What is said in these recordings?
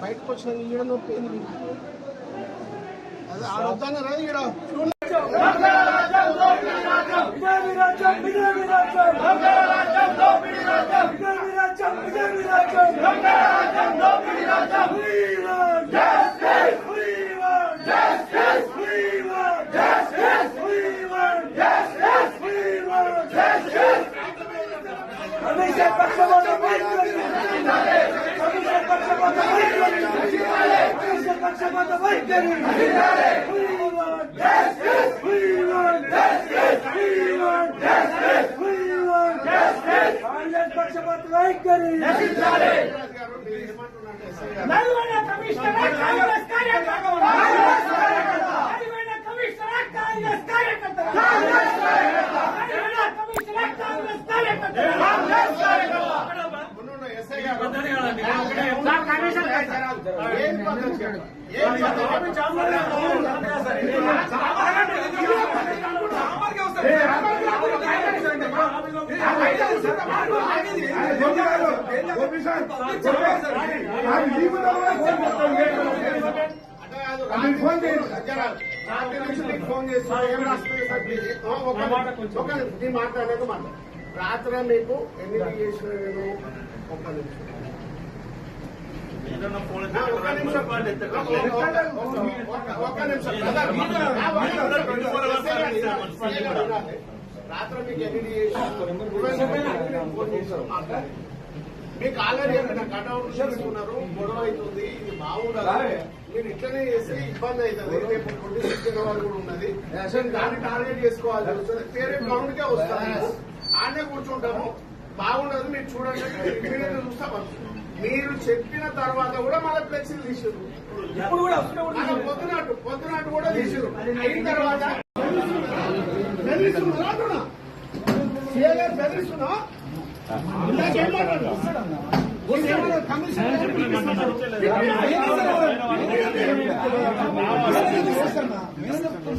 బయటకు వచ్చిన ఈడ నొప్పి అదే ఆడొద్దాను రా ఈడ Cleveland! Justice! Cleveland! Cleveland! Cleveland! Cleveland! Cleveland! Cleveland! Cleveland! Cleveland! Nalgonda commissioner Congress కార్యకర్త నల్గొండ కమిషనర్ కాంగ్రెస్ కార్యకర్త నల్గొండ కమిషనర్ కాంగ్రెస్ కార్యకర్త ఏం పద్ధతి? ఏం పద్ధతి? అంటే కాదు, రాత్రి జర రాత్రి నుంచి నీకు ఫోన్ చేసి ఏం రాస్తుంది సార్ ప్లీజ్. ఆ, ఒక నిమిషం. ఒక నిమిషం. నేను మాట్లాడలేదు మాట రాత్రి మీకు ఎన్ని చేసిన నేను ఒక నిమిషం ఆ, ఒక నిమిషం ఒక- ఒక- ఒక నిమిషం. రాత్రి మీకు ఎన్ని చేసిన ఫోన్ మీకు ఆల్రెడీ చెప్పిన కట్అవుట్ చేసుకున్నారు గొడవ అవుతుంది ఇది బాగుండాలి మీరు ఇట్లనే చేస్తే ఇబ్బంది అవుతుంది. రేపు ట్వంటీ సిక్స్ జనవరి కూడా ఉన్నది. అసలు దాన్ని టార్గెట్ చేసుకోవాలి వస్తుంది. పేరే గ్రౌండ్ కే వస్తాము. ఆడనే కూర్చుంటాము. బాగుండదు మీరు చూడండి. చూస్తా. మీరు చెప్పిన తర్వాత కూడా మళ్ళీ ఫ్లెక్సీలు తీసారు ఇప్పుడు కూడా పొద్దునట్టు పొద్దునట్టు కూడా తీసారు అయిన తర్వాత బెదిరిస్తున్నా బెదిరిస్తున్నా?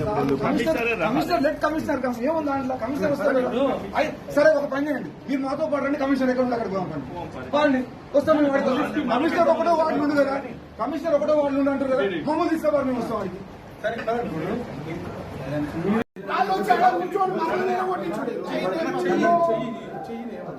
కమిషనర్ లెట్ కమిషనర్ కమ్ ఏముంది దాంట్లో కమిషనర్ వస్తాడు సరే ఒక పని చేయండి మీరు మాతో పాటు రండి కమిషనర్ ఎక్కడ ఉంది అక్కడ పోండి వాళ్ళని వస్తాం కమిషనర్ ఒకటో వార్డు ఉంది కదా? కమిషనర్ ఒకటో వార్డు ఉంది అంటారు కదా? మమ్మల్ని తీసుకోవాలి మేము వస్తాం వాడికి. సరే పదండి. వాళ్ళు వచ్చి అక్కడ కూర్చొని మమ్మల్ని నిలబొట్టించుడు. ఆ, అదే సీఏ గారు. వాళ్ళని నిలబొట్టి, వాళ్ళకి ఇబ్బంది ఉండాలి. అరే, పైన ఉన్నారు చూడు. పైన ఉన్నారు. పైన ఉన్నారు. లేచే ముచ్చట లేదు. ఇది దౌర్జన్యం. దౌర్జన్యం.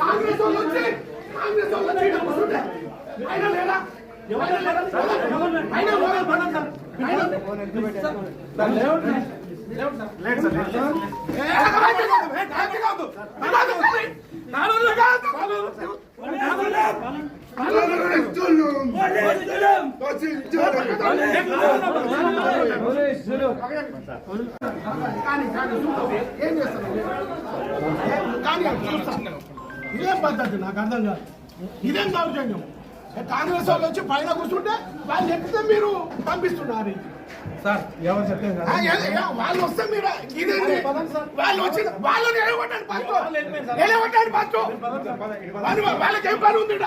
కాంగ్రెస్ వాళ్ళు వచ్చి కాంగ్రెస్ వాళ్ళు వచ్చి ఈడ కూర్చుంటే ఆయన లేదా ఆయన లేదా? ఆయన పోవాలి, పడండి సార్. ఆయన- ఏ, అక్కడ కాదు, ఏ, కాదు, కాదు. కాదు, కాదు. ఏం చేస్తాం కానీ అది ఇదేం పద్ధతి నాకు అర్థం కాదు ఇదేం దౌర్జన్యం కాంగ్రెస్ వాళ్ళు వచ్చి పైన కూర్చుంటే వాళ్ళు చెప్తే మీరు పంపిస్తున్నారు సార్ ఎవరు ఏ, వాళ్ళు వస్తే మీరు ఇదేంటి? వాళ్ళు వచ్చి వాళ్ళని నిలబడ్డాడు పాటు నిలబడ్డాడు వాళ్ళు వాళ్ళకి ఏం పని ఉంది ఈడ?